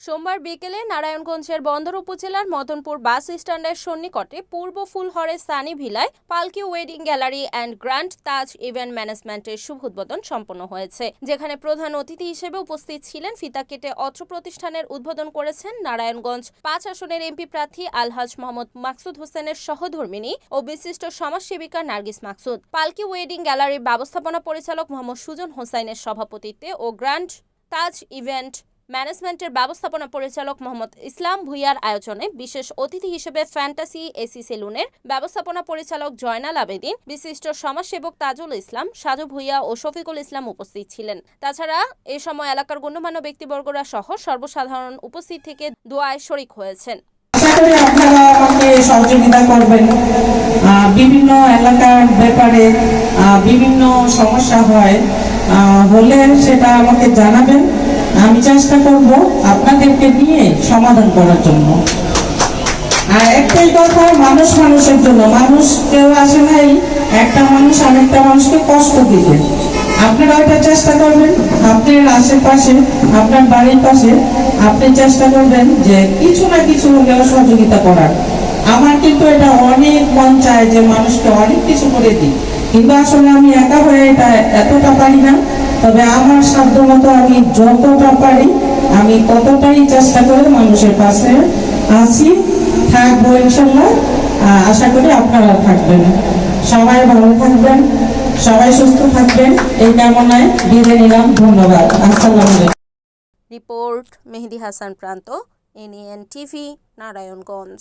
সোমবার বিকেলে নারায়ণগঞ্জের বন্দর উপজেলার মদনপুর বাস স্ট্যান্ডের সন্নিকটে পূর্ব ফুলহরে Sunny ভিলায় Palki wedding gallery and grand Taj event ম্যানেজমেন্টের শুভ উদ্বোধন সম্পন্ন হয়েছে। যেখানে প্রধান অতিথি হিসেবে উপস্থিত ছিলেন ফিতা কেটে অত্র প্রতিষ্ঠানের উদ্বোধন করেছেন নারায়ণগঞ্জ পাঁচ আসনের এমপি প্রার্থী আলহাজ মোহাম্মদ মাকসুদ হোসেনের সহধর্মিনী ও বিশিষ্ট সমাজসেবিকা নার্গিস মাকসুদ। পালকি ওয়েডিং গ্যালারির ব্যবস্থাপনা পরিচালক মোহাম্মদ সুজন হোসাইনের সভাপতিত্বে ও গ্র্যান্ড তাজ ইভেন্ট ম্যানেজমেন্টের ব্যবস্থাপনা পরিচালক মোহাম্মদ ইসলাম ভুইয়ার আয়োজনে বিশেষ অতিথি হিসেবে ফ্যান্টাসি এসি সেলুনের ব্যবস্থাপনা পরিচালক জয়নাল আবেদিন, বিশিষ্ট সমাজসেবক তাজুল ইসলাম, সাজু ভুইয়া ও শফিকুল ইসলাম উপস্থিত ছিলেন। তাছাড়া এ সময় এলাকার গণ্যমান্য ব্যক্তিবর্গরা সহ সর্বসাধারণ উপস্থিত থেকে দোয়ায় শরিক হয়েছেন। সহযোগিতা করবেন। বিভিন্ন এলাকার ব্যাপারে বিভিন্ন সমস্যা হয় হলে সেটা আমাকে জানাবেন। আমি চেষ্টা করব আপনাদেরকে নিয়ে সমাধান করার জন্য। আর একটাই কথা, মানুষ মানুষের জন্য। মানুষ কেউ আসে নাই, একটা মানুষ আরেকটা মানুষকে কষ্ট দিবে। আপনারা ওইটা চেষ্টা করবেন। আপনার আশেপাশে, আপনার বাড়ির পাশে আপনি চেষ্টা করবেন যে কিছু না কিছু হলেও সহযোগিতা করার। আমার কিন্তু এটা অনেক মন চায় যে মানুষকে অনেক কিছু করে দিই কিন্তু আসলে আমি একা হয়ে এটা এতটা পারি না। তবে আমার সাধ্য মতো আমি যতটা পারি, আমি ততটাই চেষ্টা করে মানুষের পাশে আছি, থাকব ইনশাল্লাহ। আশা করি আপনারা থাকবেন। সবাই ভালো থাকবেন, সবাই সুস্থ থাকবেন। এই কামনায় বিদায় নিলাম, ধন্যবাদ। আসসালামু রিপোর্ট, মেহেদি হাসান প্রান্ত এনএন টিভি নারায়ণগঞ্জ।